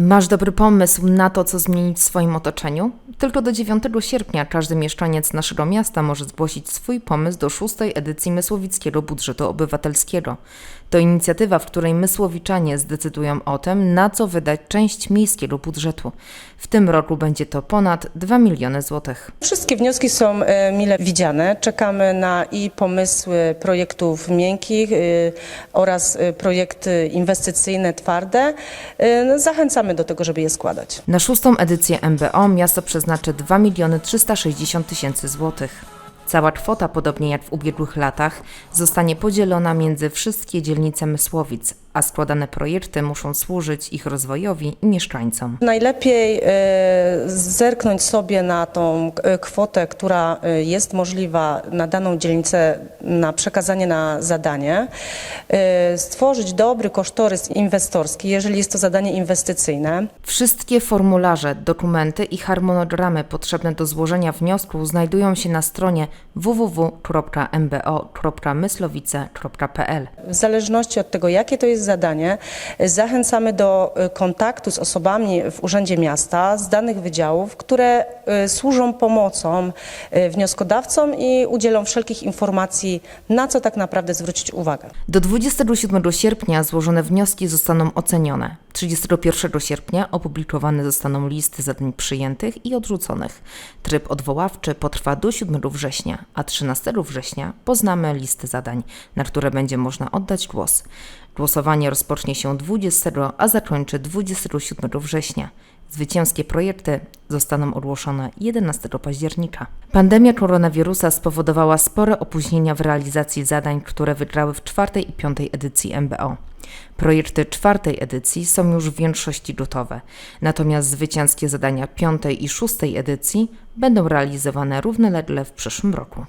Masz dobry pomysł na to, co zmienić w swoim otoczeniu? Tylko do 9 sierpnia każdy mieszkaniec naszego miasta może zgłosić swój pomysł do szóstej edycji Mysłowickiego Budżetu Obywatelskiego. To inicjatywa, w której mysłowiczanie zdecydują o tym, na co wydać część miejskiego budżetu. W tym roku będzie to ponad 2 miliony złotych. Wszystkie wnioski są e, mile widziane. Czekamy na i pomysły projektów miękkich y, oraz y, projekty inwestycyjne twarde. No, Zachęcamy do tego, żeby je składać. Na szóstą edycję MBO miasto przeznaczy 2 miliony 360 tysięcy złotych. Cała kwota, podobnie jak w ubiegłych latach, zostanie podzielona między wszystkie dzielnice Mysłowic, a składane projekty muszą służyć ich rozwojowi i mieszkańcom. Najlepiej e, zerknąć sobie na tą e, kwotę, która e, jest możliwa na daną dzielnicę na przekazanie na zadanie, stworzyć dobry kosztorys inwestorski, jeżeli jest to zadanie inwestycyjne. Wszystkie formularze, dokumenty i harmonogramy potrzebne do złożenia wniosku znajdują się na stronie www.mbo.myslowice.pl. W zależności od tego, jakie to jest zadanie, zachęcamy do e, kontaktu z osobami w Urzędzie Miasta z danych wydziałów, które e, służą pomocą e, wnioskodawcom i udzielą wszelkich informacji, na co tak naprawdę zwrócić uwagę. Do 27 sierpnia złożone wnioski zostaną ocenione. 31 sierpnia opublikowane zostaną listy zadań przyjętych i odrzuconych. Tryb odwoławczy potrwa do 7 września, a 13 września poznamy listy zadań, na które będzie można oddać głos. Głosowanie rozpocznie się 20, a zakończy 27 września. Zwycięskie projekty zostaną ogłoszone 11 października. Pandemia koronawirusa spowodowała spore opóźnienia w realizacji zadań, które wygrały w czwartej i piątej edycji MBO. Projekty czwartej edycji są już w większości gotowe, natomiast zwycięskie zadania piątej i szóstej edycji będą realizowane równolegle w przyszłym roku.